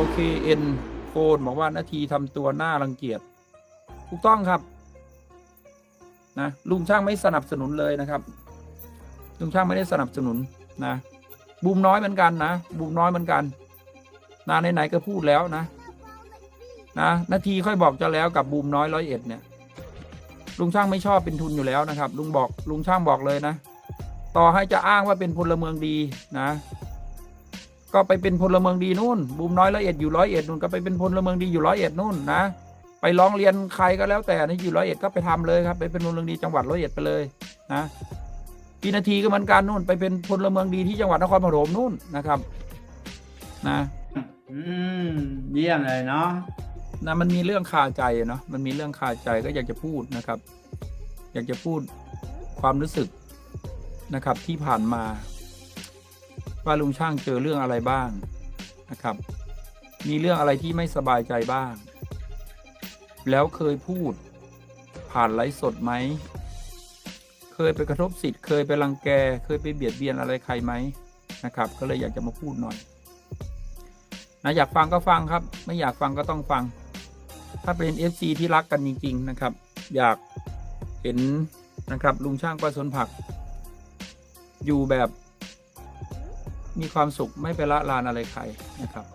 LKN โฟนบอกว่านาทีทำตัวหน้ารังเกียจถูกต้องครับ นะลุงช่างไม่สนับสนุนเลยนะครับ ลุงช่างไม่ได้สนับสนุนนะบูมน้อยเหมือนกันนะบูมน้อยเหมือนกันนะไหนๆก็พูดแล้วนะนะนาทีค่อยบอกจะแล้วกับบูมน้อยร้อยเอ็ดเนี่ย ลุงช่างไม่ชอบเป็นทุนอยู่แล้วนะครับ ลุงบอกลุงช่างบอกเลยนะ ต่อให้จะอ้างว่าเป็นพลเมืองดีนะ ก็ไปเป็นพลเมืองดีนู่นบูมน้อยร้อยเอ็ดอยู่ร้อยเอ็ดนู่นก็ไปเป็นพลเมืองดีอยู่ร้อยเอ็ดนู่นนะไปร้องเรียนใครก็แล้วแต่นะอยู่ร้อยเอ็ดก็ไปทำเลยครับไปเป็นพลเมืองดีจังหวัดร้อยเอ็ดไปเลยนะปีนาทีก็เหมือนกันนู่น ไปเป็นพลเมืองดีที่จังหวัดนครปฐมนู่นนะครับ นะอืมเยี่ยมเลยเนาะนะมันมีเรื่องคาใจอะเนาะมันมีเรื่องคาใจก็อยากจะพูดนะครับ อยากจะพูดความรู้สึกนะครับที่ผ่านมา ว่าลุงช่างเจอเรื่องอะไรบ้างนะครับ มีเรื่องอะไรที่ไม่สบายใจบ้าง แล้วเคยพูดผ่านไลฟ์สดไหม เคยไปกระทบสิทธิ์ เคยไปรังแก เคยไปเบียดเบียนอะไรใครไหมนะครับ ก็เลยอยากจะมาพูดหน่อยนะอยากฟังก็ฟังครับ ไม่อยากฟังก็ต้องฟัง ถ้าเป็น FC ที่รักกันจริง ๆ นะครับ อยากเห็นนะครับลุงช่างประสนผัก อยู่แบบ มีความสุขไม่ไปละลานอะไรใครนะครับ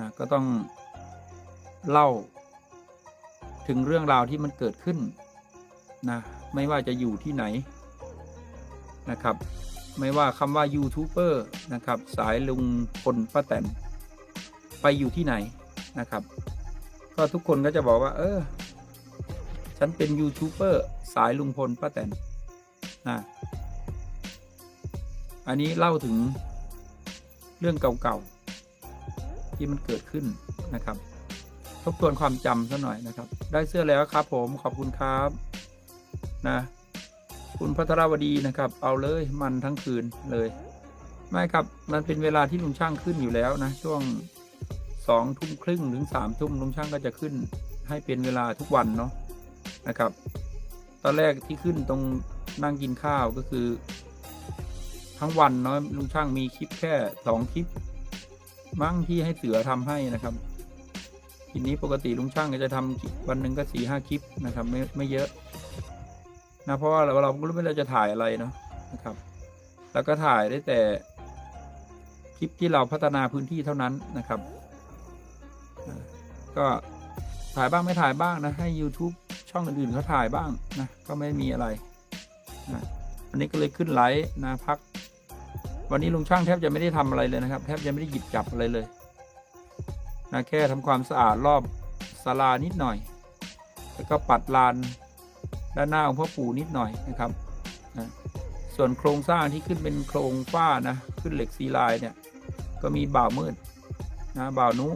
นะก็ต้องเล่าถึงเรื่องราวที่มันเกิดขึ้นนะไม่ว่าจะอยู่ที่ไหนนะครับ ไม่ว่าคำว่ายูทูบเบอร์นะครับ สายลุงพลป้าแตนไปอยู่ที่ไหนนะครับ ก็ทุกคนก็จะบอกว่า เออ ฉันเป็นยูทูบเบอร์สายลุงพลป้าแตนนะ อันนี้เล่าถึงเรื่องเก่าๆที่มันเกิดขึ้นนะครับ ทบทวนความจำซะหน่อยนะครับ ได้เสื้อแล้วครับ ผมขอบคุณครับนะคุณพัทรวดีนะครับ เอาเลยมันทั้งคืนเลย ไม่ครับมันเป็นเวลาที่ลุงช่างขึ้นอยู่แล้วนะ ช่วงสองทุ่มครึ่งถึงสามทุ่มลุงช่างก็จะขึ้นให้เป็นเวลาทุกวันเนาะนะครับ ตอนแรกที่ขึ้นตรงนั่งกินข้าวก็คือ ทั้งวันเนาะลุงช่างมีคลิปแค่สองคลิป มั้งที่ให้เสือทำให้นะครับทีนี้ปกติลุงช่างก็จะทำวันหนึ่งก็สี่ห้าคลิปนะครับ ไม่ไม่เยอะนะเพราะว่าเราเราก็ไม่รู้จะถ่ายอะไรเนาะนะครับ แล้วก็ถ่ายได้แต่คลิปที่เราพัฒนาพื้นที่เท่านั้นนะครับ ก็ถ่ายบ้างไม่ถ่ายบ้างนะให้ YouTube ช่องอื่นๆเขาถ่ายบ้างนะก็ไม่มีอะไรนะวันนี้ก็เลยขึ้นไลฟ์นะพัก วันนี้ลุงช่างแทบจะไม่ได้ทำอะไรเลยนะครับ แทบจะไม่ได้หยิบจับอะไรเลยนะแค่ทำความสะอาดรอบศาลานิดหน่อย แล้วก็ปัดลานด้านหน้าของพ่อปู่นิดหน่อยนะครับนะส่วนโครงสร้างที่ขึ้นเป็นโครงฝ้านะขึ้นเหล็กซีลายเนี่ยก็มีบ่าวมืดนะบ่าวนุ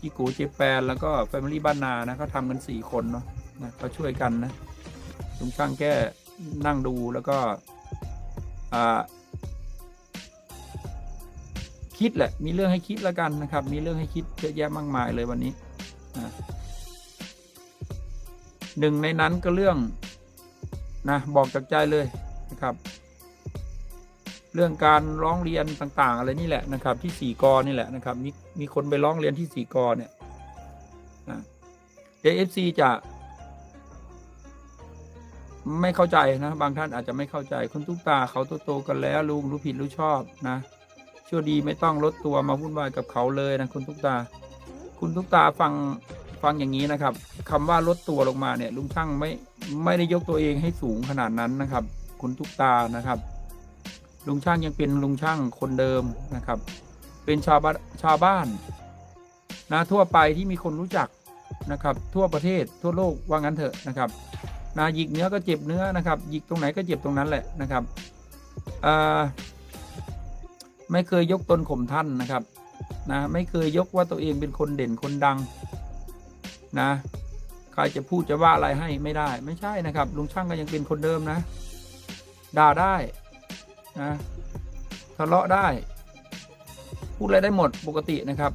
จิโกเจแปนแล้วก็แฟมิลี่บ้านนานะเขาทำกันสี่คนเนาะนะเขาช่วยกันนะลุงช่างแก้นั่งดูแล้วก็อ่า คิดแหละ มีเรื่องให้คิดแล้วกันนะครับ มีเรื่องให้คิดเยอะแยะมากมายเลยวันนี้หนึ่งในนั้นก็เรื่องนะบอกจากใจเลยนะครับ เรื่องการร้องเรียนต่าง ๆ อะไรนี่แหละนะครับ ที่สี่กอนี่แหละนะครับ มีมีคนไปร้องเรียนที่สี่กอเนี่ยนะเอฟซีจะไม่เข้าใจนะ บางท่านอาจจะไม่เข้าใจคุณตุ๊กตาเขาโตๆกันแล้วลุงรู้ผิดรู้ชอบนะ ชั่วดีไม่ต้องลดตัวมาวุ่นวายกับเขาเลยนะคุณตุ๊กตา คุณตุ๊กตาฟังฟังอย่างนี้นะครับคำว่าลดตัวลงมาเนี่ยลุงช่างไม่ไม่ได้ยกตัวเองให้สูงขนาดนั้นนะครับ คุณตุ๊กตานะครับ ลุงช่างยังเป็นลุงช่างคนเดิมนะครับ เป็นชาวบ้านชาวบ้านนะทั่วไปที่มีคนรู้จักนะครับ ทั่วประเทศทั่วโลกว่างั้นเถอะนะครับนะหยิกเนื้อก็เจ็บเนื้อนะครับหยิกตรงไหนก็เจ็บตรงนั้นแหละนะครับอ่า ไม่เคยยกตนข่มท่านนะครับนะไม่เคยยกว่าตัวเองเป็นคนเด่นคนดังนะใครจะพูดจะว่าอะไรให้ไม่ได้ไม่ใช่นะครับลุงช่างก็ยังเป็นคนเดิมนะด่าได้นะทะเลาะได้ พูดอะไรได้หมดปกตินะครับ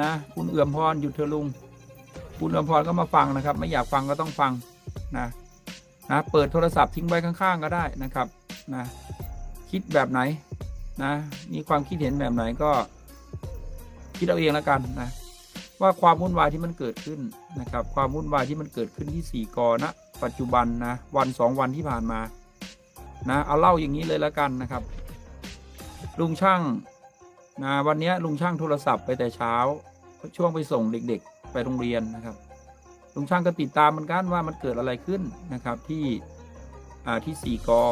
นะคุณเอื่อมพรหยุดเธอลุง คุณเอื่อมพรก็มาฟังนะครับ ไม่อยากฟังก็ต้องฟังนะนะเปิดโทรศัพท์ทิ้งไว้ข้างๆก็ได้นะครับนะคิดแบบไหน นะมีความคิดเห็นแบบไหนก็ คิดเอาเองแล้วกันนะว่าความวุ่นวายที่มันเกิดขึ้นนะครับ ความวุ่นวายที่มันเกิดขึ้นที่สี่กอนะปัจจุบันนะวันสองวันที่ผ่านมานะเอาเล่าอย่างนี้เลยแล้วกันนะครับ ลุงช่างนะวันนี้ลุงช่างโทรศัพท์ไปแต่เช้า ช่วงไปส่งเด็กๆ ไปโรงเรียนนะครับลุงช่างก็ติดตามเหมือนกันว่ามันเกิดอะไรขึ้นนะครับที่ที่สี่กอ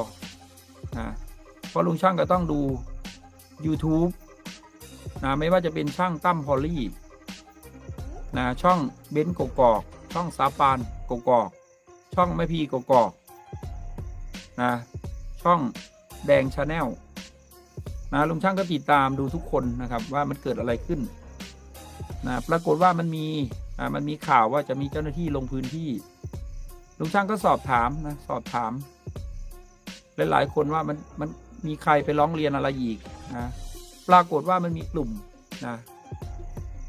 นะเพราะลุงช่างก็ต้องดู YouTube นะไม่ว่าจะเป็นช่างตั้มพอลลี่นะช่องเบนซ์กกอก ช่องซาปานกกอก ช่องแม่พีกกอกนะช่องแดงชาแนลนะลุงช่างก็ติดตามดูทุกคนนะครับว่ามันเกิดอะไรขึ้นนะปรากฏว่ามันมีอ่ามันมีข่าวว่าจะมีเจ้าหน้าที่ลงพื้นที่ ลุงช่างก็สอบถามนะสอบถามหลายๆคนว่ามันมัน มีใครไปร้องเรียนอะไรอีกนะปรากฏว่ามันมีกลุ่มนะ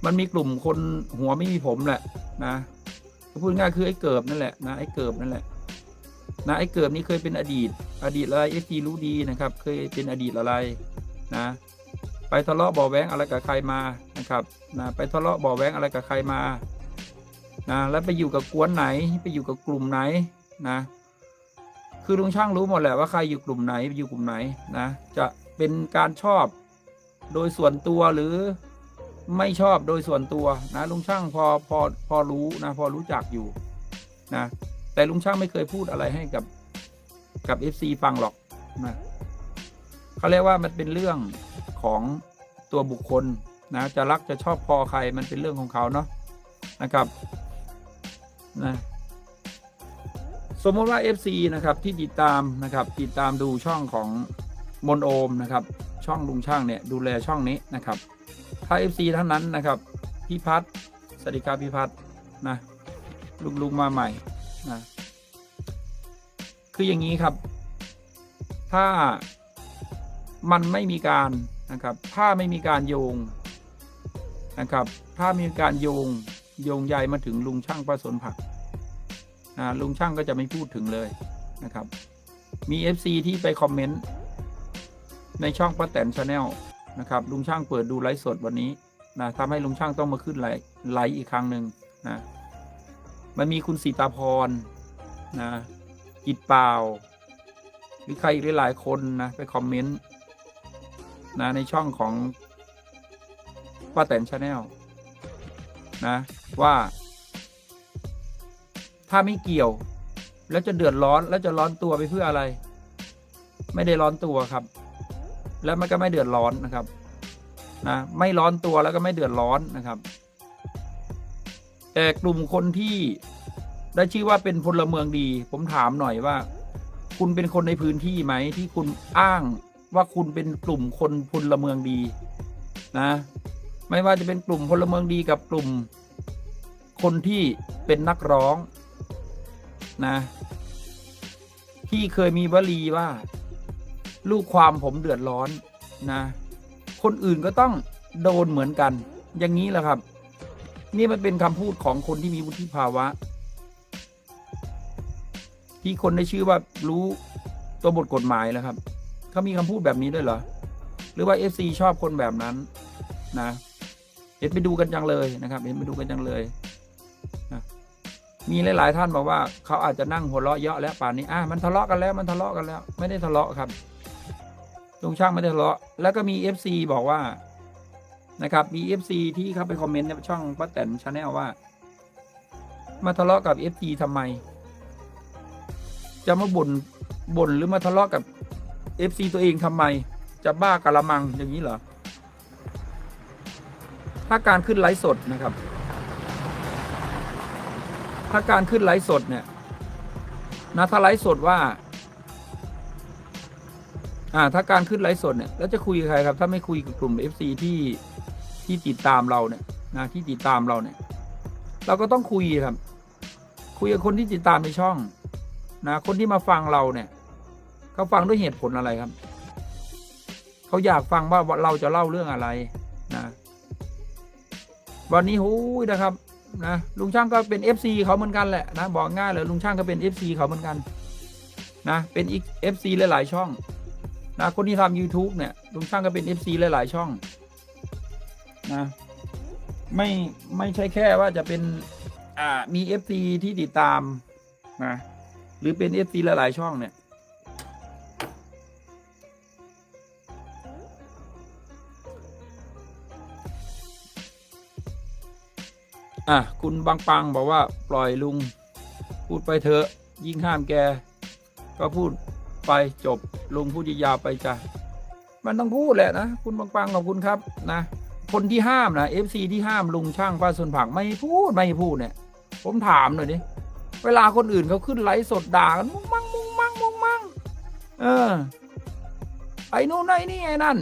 มันมีกลุ่มคนหัวไม่มีผมแหละนะพูดง่ายคือไอ้เกิบนั่นแหละนะไอ้เกิบนั่นแหละนะไอ้เกิบนี่เคยเป็นอดีต อดีตอะไรเอซีรู้ดีนะครับ เคยเป็นอดีตอะไรนะ ไปทะเลาะบาะแว้งอะไรกับใครมานะครับนะไปทะเลาะบาะแว้งอะไรกับใครมานะแล้วไปอยู่กับกวนไหนไปอยู่กับกลุ่มไหนนะ คือลุงช่างรู้หมดแหละว่าใครอยู่กลุ่มไหนอยู่กลุ่มไหนนะจะเป็นการชอบโดยส่วนตัวหรือไม่ชอบโดยส่วนตัวนะลุงช่างพอพอพอรู้นะพอรู้จักอยู่นะแต่ลุงช่างไม่เคยพูดอะไรให้กับกับเอฟซีฟังหรอกนะเขาเรียกว่ามันเป็นเรื่องของตัวบุคคลนะจะรักจะชอบพอใครมันเป็นเรื่องของเขาเนาะนะครับนะ สมมติว่า FC นะครับที่ติดตามนะครับติดตามดูช่องของมนโอมนะครับช่องลุงช่างเนี่ยดูแลช่องนี้นะครับ ถ้า FC ท่านนั้นนะครับพี่พัฒสวัสดีครับพี่พัฒนะลุงลุงมาใหม่นะคืออย่างนี้ครับ ถ้ามันไม่มีการนะครับ ถ้าไม่มีการโยงนะครับ ถ้ามีการโยงโยงใยมาถึงลุงช่างประสนผัก ลุงช่างก็จะไม่พูดถึงเลยนะครับ มี FC ที่ไปคอมเมนต์ในช่องป้าแตนชาแนลนะครับ ลุงช่างเปิดดูไลฟ์สดวันนี้นะทำให้ลุงช่างต้องมาขึ้นไลฟ์ไลฟ์อีกครั้งหนึ่งนะมันมีคุณสีตาพรนะกิดเปล่า หรือใครอีกหลาย ๆ คนนะไปคอมเมนต์นะในช่องของป้าแตนชาแนลนะว่า ถ้าไม่เกี่ยว แล้วจะเดือดร้อนแล้วจะร้อนตัวไปเพื่ออะไร ไม่ได้ร้อนตัวครับ แล้วมันก็ไม่เดือดร้อนนะครับนะไม่ร้อนตัวแล้วก็ไม่เดือดร้อนนะครับ แต่กลุ่มคนที่ได้ชื่อว่าเป็นพลเมืองดี ผมถามหน่อยว่า คุณเป็นคนในพื้นที่ไหมที่คุณอ้างว่าคุณเป็นกลุ่มคนพลเมืองดีนะ ไม่ว่าจะเป็นกลุ่มพลเมืองดีกับกลุ่มคนที่เป็นนักร้อง นะ ที่เคยมีวลีว่า ลูกความผมเดือดร้อนนะ คนอื่นก็ต้องโดนเหมือนกัน อย่างนี้แหละครับ นี่มันเป็นคำพูดของคนที่มีวุฒิภาวะ ที่คนได้ชื่อว่ารู้ตัวบทกฎหมายแล้วครับเขามีคำพูดแบบนี้ด้วยเหรอ หรือว่าเอฟซีชอบคนแบบนั้นนะเห็นไปดูกันจังเลยนะครับเห็นไปดูกันจังเลย มีหลาย ๆ ท่านบอกว่าเขาอาจจะนั่งหัวเราะเยาะแล้วป่านนี้อะมันทะเลาะกันแล้วมันทะเลาะกันแล้ว ไม่ได้ทะเลาะครับลุงช่างไม่ได้ทะเลาะแล้วก็มีเอฟซีบอกว่านะครับมีเอฟซีที่เข้าไปคอมเมนต์ในช่องป้าแตนชาแนลว่า มาทะเลาะกับเอฟซีทำไม จะมาบ่นบ่นหรือมาทะเลาะกับเอฟซีตัวเองทำไม จะบ้ากะละมังอย่างนี้เหรอถ้าการขึ้นไลฟ์สดนะครับ ถ้าการขึ้นไลฟ์สดเนี่ยนะถ้าไลฟ์สดว่า อ่า ถ้าการขึ้นไลฟ์สดเนี่ยแล้วจะคุยกับใครครับ ถ้าไม่คุยกับกลุ่ม FC ที่ที่ติดตามเราเนี่ยนะที่ติดตามเราเนี่ย เราก็ต้องคุยครับ คุยกับคนที่ติดตามในช่อง นะคนที่มาฟังเราเนี่ยเขาฟังด้วยเหตุผลอะไรครับเขาอยากฟังว่าเราจะเล่าเรื่องอะไรนะ วันนี้หูยนะครับ นะลุงช่างก็เป็น FC เขาเหมือนกันแหละนะบอกง่ายเลยลุงช่างก็เป็น FC เขาเหมือนกันนะเป็นอีก FC หลายๆช่องนะคนที่ทำ YouTube เนี่ยลุงช่างก็เป็น FC หลายๆช่องนะไม่ไม่ใช่แค่ว่าจะเป็นอ่ามีเอฟซีที่ติดตามนะหรือเป็นเอฟซีหลายๆช่องเนี่ย อะคุณบางปังบอกว่าปล่อยลุง พูดไปเถอะ ยิ่งห้ามแก ก็พูดไปจบลุงพูดยาวไปจ้ะมันต้องพูดแหละนะ คุณบางปังขอบคุณครับนะ คนที่ห้ามนะเอฟซีที่ห้ามลุงช่างป้าสนผักไม่พูดไม่พูดเนี่ย ผมถามหน่อยดิเวลาคนอื่นเขาขึ้นไลฟ์สดด่ากันมุ้งมั่งมุ้งมั่งมุ้งมั่งเออไอ้นู่นไอ้นี่ไอ้นั่น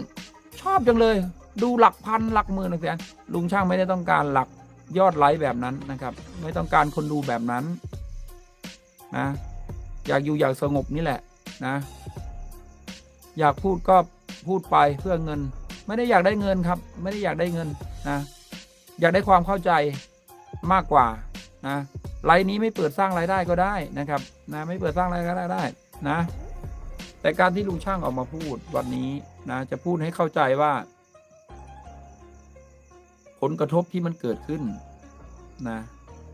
ชอบจังเลย ดูหลักพันหลักหมื่นนะเสียลุงช่างไม่ได้ต้องการหลัก ยอดไลค์แบบนั้นนะครับ ไม่ต้องการคนดูแบบนั้นนะอยากอยู่อย่างสงบนี่แหละนะ อยากพูดก็พูดไปเพื่อเงิน ไม่ได้อยากได้เงินครับ ไม่ได้อยากได้เงินนะอยากได้ความเข้าใจมากกว่านะไลน์นี้ไม่เปิดสร้างรายได้ก็ได้นะครับนะไม่เปิดสร้างรายได้ได้นะ แต่การที่ลุงช่างออกมาพูดวันนี้นะจะพูดให้เข้าใจว่า ผลกระทบที่มันเกิดขึ้นนะ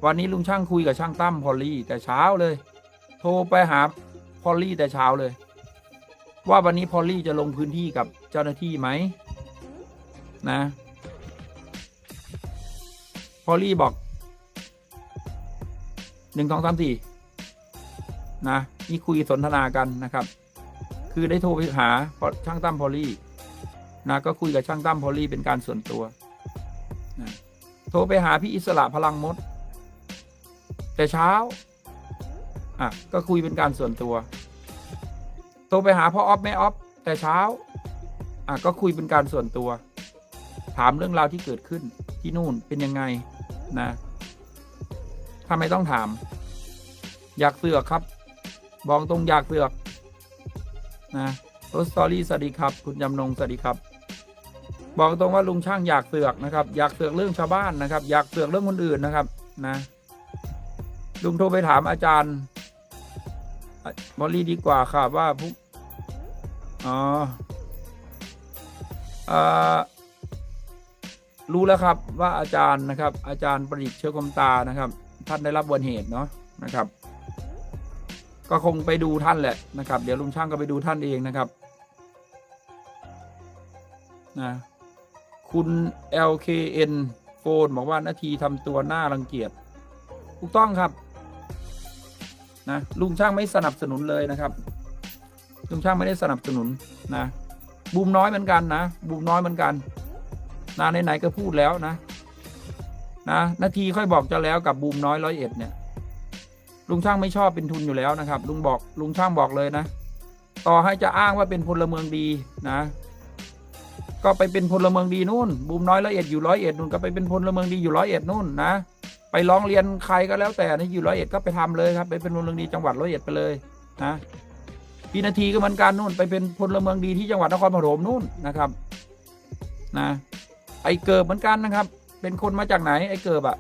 วันนี้ลุงช่างคุยกับช่างตั้มพอลลี่แต่เช้าเลย โทรไปหาพอลลี่แต่เช้าเลย ว่าวันนี้พอลลี่จะลงพื้นที่กับเจ้าหน้าที่ไหมนะพอลลี่บอกหนึ่งสองสามสี่นะนี่คุยสนทนากันนะครับ คือได้โทรไปหาช่างตั้มพอลลี่นะก็คุยกับช่างตั้มพอลลี่เป็นการส่วนตัว โทรไปหาพี่อิสระพลังมด แต่เช้า อะ ก็คุยเป็นการส่วนตัว โทรไปหาพ่อออฟแม่ออฟแต่เช้า อะ ก็คุยเป็นการส่วนตัว ถามเรื่องราวที่เกิดขึ้นที่นู่นเป็นยังไงนะทำไมต้องถาม อยากเสือกครับบอกตรงอยากเสือกนะรถสตอรี่สวัสดีครับ คุณยำนงสวัสดีครับ บอกตรงว่าลุงช่างอยากเสือกนะครับ อยากเสือกเรื่องชาวบ้านนะครับ อยากเสือกเรื่องคนอื่นนะครับ นะ ลุงโทรไปถามอาจารย์มอลลี่ดีกว่าค่ะว่าพวกอ๋อเอ่อรู้แล้วครับว่าอาจารย์นะครับ อาจารย์ประดิษฐ์เชื้อคมตานะครับ ท่านได้รับบนเหตุเนาะนะครับ ก็คงไปดูท่านแหละนะครับ เดี๋ยวลุงช่างก็ไปดูท่านเองนะครับ นะ คุณ LKN โฟนบอกว่านาทีทำตัวหน้ารังเกียจถูกต้องครับนะลุงช่างไม่สนับสนุนเลยนะครับ ลุงช่างไม่ได้สนับสนุนนะบูมน้อยเหมือนกันนะบูมน้อยเหมือนกันนะไหนๆก็พูดแล้วนะ นะนาทีค่อยบอกจะแล้วกับบูมน้อยร้อยเอ็ดเนี่ย ลุงช่างไม่ชอบเป็นทุนอยู่แล้วนะครับ ลุงบอกลุงช่างบอกเลยนะ ต่อให้จะอ้างว่าเป็นพลเมืองดีนะ ก็ไปเป็นพลเมืองดีนู่นบูมน้อยร้อยเอ็ดอยู่ร้อยเอ็ดนู่นก็ไปเป็นพลเมืองดีอยู่ร้อยเอ็ดนู่นนะไปร้องเรียนใครก็แล้วแต่นะอยู่ร้อยเอ็ดก็ไปทำเลยครับ ไปเป็นพลเมืองดีจังหวัดร้อยเอ็ดไปเลยนะพี่นาทีก็เหมือนกันนู่น ไปเป็นพลเมืองดีที่จังหวัดนครปฐมนู่นนะครับนะไอเกิบเหมือนกันนะครับ เป็นคนมาจากไหนไอเกิบอะ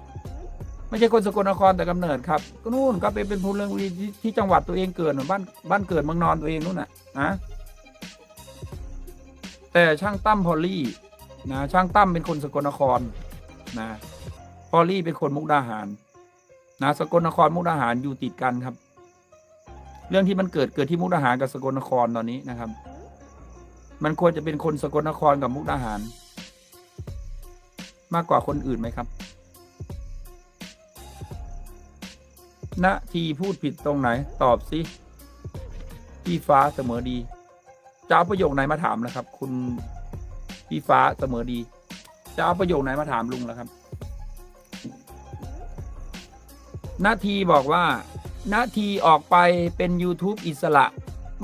ไม่ใช่คนสกลนครแต่กำเนิดครับก็นู่นก็ไปเป็นพลเมืองดีที่ที่จังหวัดตัวเองเกิดบ้านบ้านเกิดเมืองนอนตัวเองนู่นน่ะนะ แต่ช่างตั้มพอลลี่นะช่างตั้มเป็นคนสกลนครนะพอลลี่เป็นคนมุกดาหาร นะสกลนครมุกดาหารอยู่ติดกันครับ เรื่องที่มันเกิดเกิดที่มุกดาหารกับสกลนครตอนนี้นะครับ มันควรจะเป็นคนสกลนครกับมุกดาหาร มากกว่าคนอื่นไหมครับณทีพูดผิดตรงไหน ตอบสิพี่ฟ้าเสมอดี จะเอาประโยคไหนมาถามนะครับ คุณพี่ฟ้าเสมอดี จะเอาประโยคไหนมาถามลุงแล้วครับนาทีบอกว่านาทีออกไปเป็น YouTube อิสระ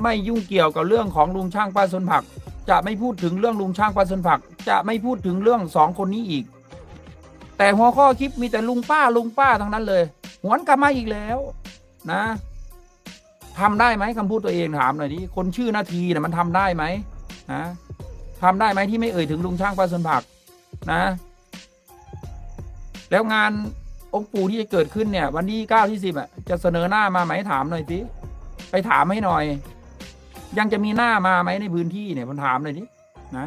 ไม่ยุ่งเกี่ยวกับเรื่องของลุงช่างป้าสนผัก จะไม่พูดถึงเรื่องลุงช่างป้าสนผัก จะไม่พูดถึงเรื่องสองคนนี้อีก แต่หัวข้อคลิปมีแต่ลุงป้าลุงป้าทั้งนั้นเลย หวนกลับมาอีกแล้ว นะ ทำได้ไหมคำพูดตัวเองถามหน่อยดิคนชื่อนาทีเนี่ยมันทำได้ไหมนะทำได้ไหมที่ไม่เอ่ยถึงลุงช่างป้าสนผักนะ แล้วงานองค์ปู่ที่จะเกิดขึ้นเนี่ย วันที่เก้าที่สิบอะจะเสนอหน้ามาไหมถามหน่อยสิไปถามให้หน่อย ยังจะมีหน้ามาไหมในพื้นที่เนี่ยผมถามหน่อยดินะ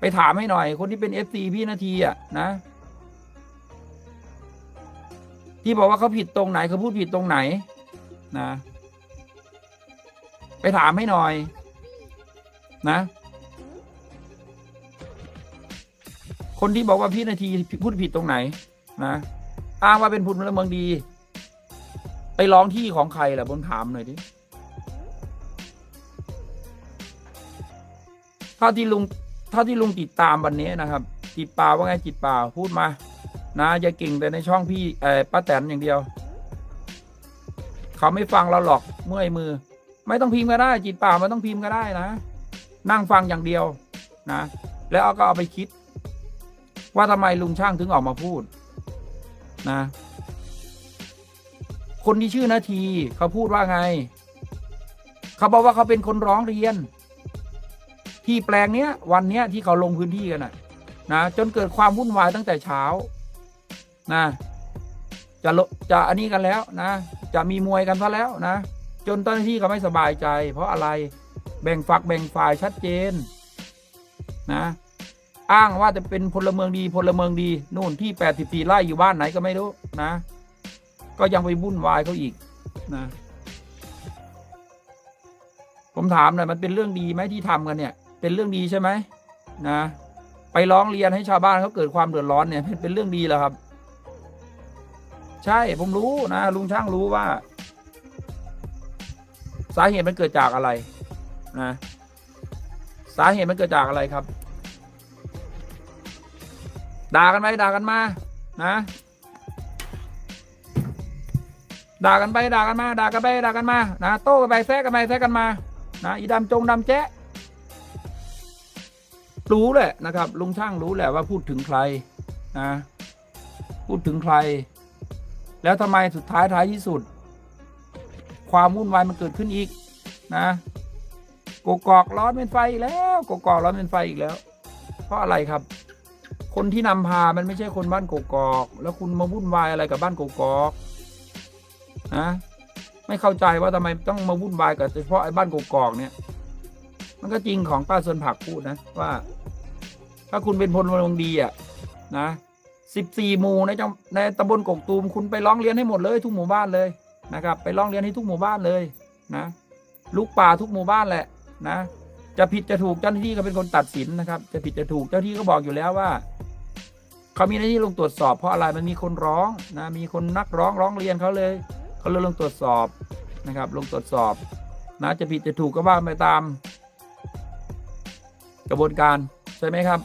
ไปถามให้หน่อย คนที่เป็นเอฟซีพี่นาทีอะนะ ที่บอกว่าเขาผิดตรงไหนเขาพูดผิดตรงไหน นะ ไปถามให้หน่อย นะ คนที่บอกว่าพี่นาทีพูดผิดตรงไหน นะอ้างว่าเป็นพลเมืองดี ไปร้องที่ของใครล่ะบนถามหน่อยดิเท่าที่ลุงเท่าที่ลุงติดตามวันนี้นะครับจิตป่าว่าไงจิตป่าพูดมา นะอย่าเก่งแต่ในช่องพี่เออป้าแตนอย่างเดียว เขาไม่ฟังเราหรอกเมื่อยมือ ไม่ต้องพิมพ์ก็ได้ จิตป่าไม่ต้องพิมพ์ก็ได้นะ นั่งฟังอย่างเดียวนะ แล้วเอาก็เอาไปคิด ว่าทำไมลุงช่างถึงออกมาพูดนะ คนที่ชื่อนาทีเขาพูดว่าไง เขาบอกว่าเขาเป็นคนร้องเรียน ที่แปลงเนี้ย วันเนี้ยที่เขาลงพื้นที่กันนะนะจนเกิดความวุ่นวายตั้งแต่เช้านะจะจะอันนี้กันแล้วนะ จะมีมวยกันซะแล้วนะ จนเจ้าหน้าที่เขาไม่สบายใจ เพราะอะไรแบ่งฝักแบ่งฝ่ายชัดเจนนะอ้างว่าจะเป็นพลเมืองดีพลเมืองดีนู่นที่แปดสิบสี่ไร่อยู่บ้านไหนก็ไม่รู้นะ ก็ยังไปวุ่นวายเขาอีกนะ ผมถามหน่อยมันเป็นเรื่องดีไหมที่ทำกันเนี่ย เป็นเรื่องดีใช่ไหมนะ ไปร้องเรียนให้ชาวบ้านเขาเกิดความเดือดร้อนเนี่ยเป็นเรื่องดีแล้วครับ ใช่ผมรู้นะลุงช่างรู้ว่า สาเหตุมันเกิดจากอะไรนะสาเหตุมันเกิดจากอะไรครับ ด่ากันไปด่ากันมา นะ ด่ากันไปด่ากันมา ด่ากันไปด่ากันมา นะโต้กันไปแซะกันไปแซะกันมา นะอีดำจงดำแจ๊ะรู้แหละนะครับ ลุงช่างรู้แหละว่าพูดถึงใครนะ พูดถึงใคร แล้วทำไมสุดท้ายท้ายที่สุด ความวุ่นวายมันเกิดขึ้นอีกนะกกอกร้อนเป็นไฟอีกแล้วกกอกร้อนเป็นไฟอีกแล้ว เพราะอะไรครับ คนที่นำพามันไม่ใช่คนบ้านกกอก แล้วคุณมาวุ่นวายอะไรกับบ้านกกอกนะไม่เข้าใจว่าทำไมต้องมาวุ่นวายกับเฉพาะไอ้บ้านกกอกเนี่ย มันก็จริงของป้าสวนผักพูดนะว่า ถ้าคุณเป็นพลเมืองดีอะนะสิบสี่หมู่ในจังในตำบลกกตูมคุณไปร้องเรียนให้หมดเลยทุกหมู่บ้านเลย นะครับ ไปร้องเรียนให้ทุกหมู่บ้านเลยนะลูกป่าทุกหมู่บ้านแหละนะ จะผิดจะถูกเจ้าหน้าที่ก็เป็นคนตัดสินนะครับ จะผิดจะถูกเจ้าหน้าที่ก็บอกอยู่แล้วว่าเขามีหน้าที่ลงตรวจสอบเพราะอะไรมันมีคนร้องนะมีคนนักร้องร้องเรียนเขาเลยเขาเลยลงตรวจสอบนะครับ ลงตรวจสอบนะจะผิดจะถูกก็ว่าไปตาม กระบวนการใช่ไหมครับ